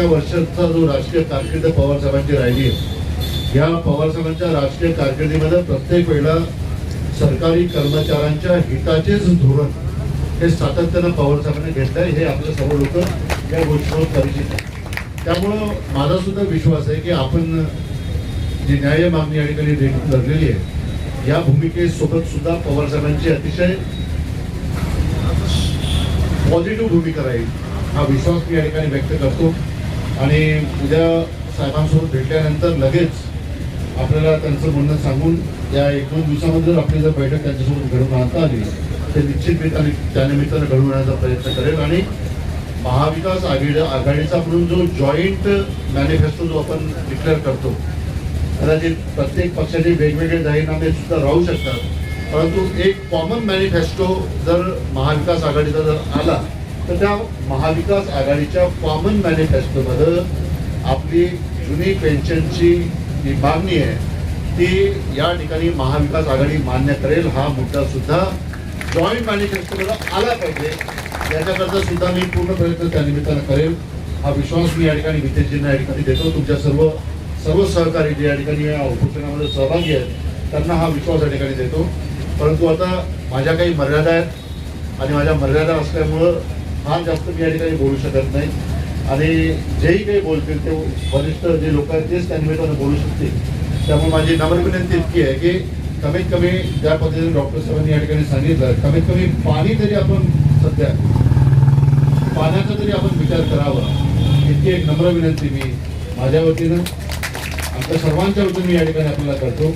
इतक्या वर्षाचा जो राजकीय कारकीर्द पवार साहेबांची राहिली आहे या पवार साहेबांच्या राजकीय कारकिर्दीमध्ये प्रत्येक वेळेला सरकारी कर्मचाऱ्यांच्या हिताचेच धोरण हे सातत्यानं पवार साहेबांनी घेतलं आहे हे आपल्या सर्व लोक या गोष्टीवर परिचित आहे त्यामुळं माझा सुद्धा विश्वास आहे की आपण जी न्याय मागणी या ठिकाणी दे- धरलेली आहे या भूमिकेसोबत सुद्धा पवार साहेबांची अतिशय पॉझिटिव्ह भूमिका राहील हा विश्वास मी या ठिकाणी व्यक्त करतो. आणि उद्या साहेबांसोबत भेटल्यानंतर लगेच आपल्याला त्यांचं म्हणणं सांगून या एक दोन दिवसामध्ये जर आपली जर बैठक त्यांच्यासोबत घडवून आणता आली तर निश्चित आणि त्यानिमित्तानं घडवून आणण्याचा प्रयत्न करेल. आणि महाविकास आघाडी आघाडीचा म्हणून जो जॉईंट मॅनिफेस्टो जो आपण डिक्लेअर करतो कदाचित प्रत्येक पक्षाचे वेगवेगळे जाहीरनामे सुद्धा राहू शकतात. परंतु एक कॉमन मॅनिफेस्टो जर महाविकास आघाडीचा जर आला तर त्या महाविकास आघाडीच्या कॉमन मॅनिफेस्टोमध्ये आपली जुनी पेन्शनची जी मागणी आहे ती या ठिकाणी महाविकास आघाडी मान्य करेल. हा मुद्दा सुद्धा जॉईंट मॅनिफेस्टोमध्ये आला पाहिजे. याच्याकरता सुद्धा मी पूर्ण प्रयत्न त्या निमित्तानं करेल. हा विश्वास मी या ठिकाणी वितेशजींना या ठिकाणी देतो. तुमच्या सर्व सर्व सहकारी जे या ठिकाणी या उपोषणामध्ये सहभागी आहेत त्यांना हा विश्वास या ठिकाणी देतो. परंतु आता माझ्या काही मर्यादा आहेत आणि माझ्या मर्यादा असल्यामुळं फार जास्त मी या ठिकाणी बोलू शकत नाही. आणि जेही काही बोलतील ते वरिष्ठ जे लोक आहेत तेच त्या निमित्तानं बोलू शकतील. त्यामुळे माझी नम्र विनंती इतकी आहे की कमीत कमी ज्या पद्धतीने डॉक्टर साहेबांनी या ठिकाणी सांगितलं कमीत कमी पाणी तरी आपण सध्या पाण्याचा तरी आपण विचार करावा. इतकी एक नम्र विनंती मी माझ्या वतीनं आमच्या सर्वांच्या वतीनं मी या ठिकाणी आपल्याला करतो.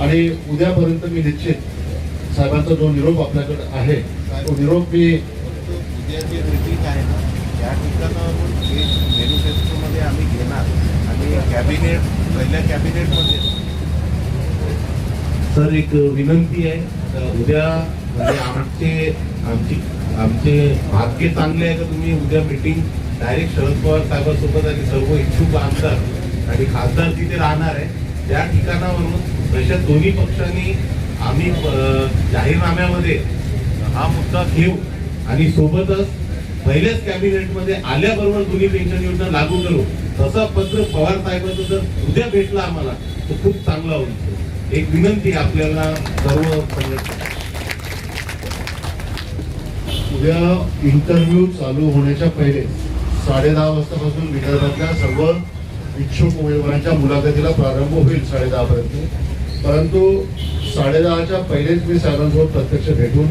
आणि उद्यापर्यंत मी निश्चित साहेबांचा जो निरोप आपल्याकडे आहे तो निरोप मी जे ब्रिटीज आहे ना त्या ठिकाणावरून हे मॅनिफेस्टोमध्ये आम्ही घेणार. आणि कॅबिनेट पहिल्या कॅबिनेटमध्ये. सर एक विनंती आहे. तर उद्या म्हणजे आमचे आमची आमचे भाग्य चांगले आहे का तुम्ही उद्या मीटिंग डायरेक्ट शरद पवार साहेबांसोबत आणि सर्व इच्छुक आमदार आणि खासदार तिथे राहणार आहे. त्या ठिकाणावरून तशा दोन्ही पक्षांनी आम्ही जाहीरनाम्यामध्ये हा मुद्दा घेऊ. आणि सोबतच पहिल्याच कॅबिनेटमध्ये आल्याबरोबर दोन्ही पेन्शन योजना लागू करू. तसा पत्र पवार साहेबांचं जर उद्या भेटला आम्हाला तर खूप चांगला होईल. एक विनंती आपल्याला सर्व उद्या इंटरव्ह्यू चालू होण्याच्या पहिले साडे दहा वाजतापासून विदर्भातल्या सर्व इच्छुक उमेदवारांच्या मुलाखतीला प्रारंभ होईल साडे पर्यंत परंतु साडेदहाच्या पहिलेच मी साहेबांसोबत प्रत्यक्ष भेटून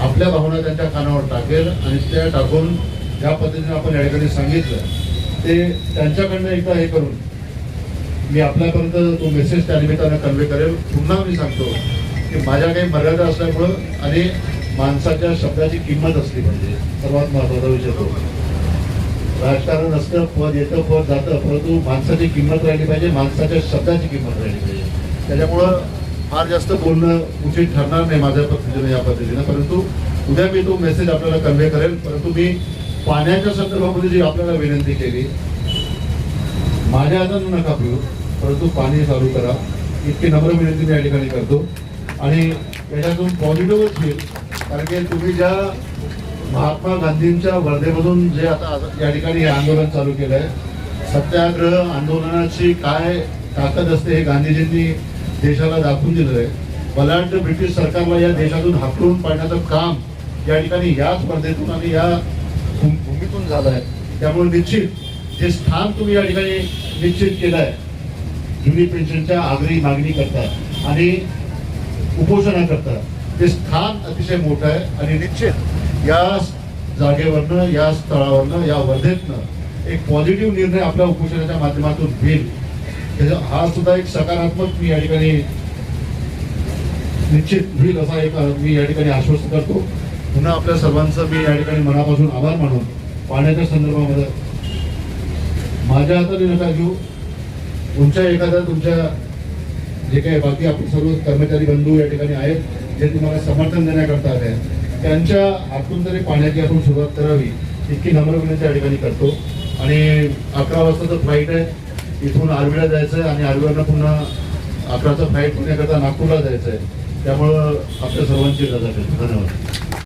आपल्या भावना त्यांच्या कानावर टाकेल आणि त्या टाकून ज्या पद्धतीने आपण या ठिकाणी सांगितलं ते त्यांच्याकडनं एकदा हे करून मी आपल्यापर्यंत तो मेसेज त्या निमित्तानं कन्वे करेल. पुन्हा मी सांगतो की माझ्या काही मर्यादा असल्यामुळं आणि माणसाच्या शब्दाची किंमत असली पाहिजे. सर्वात महत्त्वाचा विषय तो. राजकारण असतं पद येतं पद जातं परंतु माणसाची किंमत राहिली पाहिजे माणसाच्या शब्दाची किंमत राहिली पाहिजे. त्याच्यामुळं फार जास्त बोलणं उचित ठरणार नाही माझ्या पद्धतीने या पद्धतीनं. परंतु उद्या मी तो मेसेज आपल्याला कन्व्हे करेल. परंतु मी पाण्याच्या संदर्भामध्ये जी आपल्याला विनंती केली माझ्या हातानं नका पिऊ परंतु पाणी चालू करा. इतकी नम्र विनंती मी या ठिकाणी करतो. आणि याच्यातून पॉझिटिव्हच होईल कारण की तुम्ही ज्या महात्मा गांधींच्या वर्धेमधून जे आता या ठिकाणी हे आंदोलन चालू केलं आहे सत्याग्रह आंदोलनाची काय ताकद असते हे गांधीजींनी देशाला दाखवून दिलं आहे मला वाटतं ब्रिटिश सरकारला या देशातून हाकलून पाडण्याचं काम या ठिकाणी या स्पर्धेतून आणि या भूम- भूमीतून झालं आहे त्यामुळे निश्चित जे स्थान तुम्ही या ठिकाणी निश्चित केलं आहे जुनी पेन्शनच्या आग्रही मागणी करता आणि उपोषणा करता ते स्थान अतिशय मोठं आहे आणि निश्चित या जागेवरनं या स्थळावरनं या वर्धेतनं एक पॉझिटिव्ह निर्णय आपल्या उपोषणाच्या माध्यमातून घेईल. त्याचा हा सुद्धा एक सकारात्मक मी या ठिकाणी निश्चित होईल असा एक मी या ठिकाणी आश्वस्त करतो. पुन्हा आपल्या सर्वांचं मी या ठिकाणी मनापासून आभार मानून पाण्याच्या संदर्भामध्ये माझ्या हाताने नका घेऊ. तुमच्या एखाद्या तुमच्या जे काही बाकी आपण सर्व कर्मचारी बंधू या ठिकाणी आहेत जे तुम्हाला समर्थन देण्याकरता आले त्यांच्या हातून तरी पाण्याची आपण सुरुवात करावी इतकी नम्र विनंती या ठिकाणी करतो. आणि अकरा वाजताचं फ्लाईट आहे. इथून आर्वीला जायचं आहे आणि आर्वीवरनं पुन्हा अकराचं फ्लाईट पुण्याकरता नागपूरला जायचं आहे त्यामुळं आपल्या सर्वांची रजा धन्यवाद.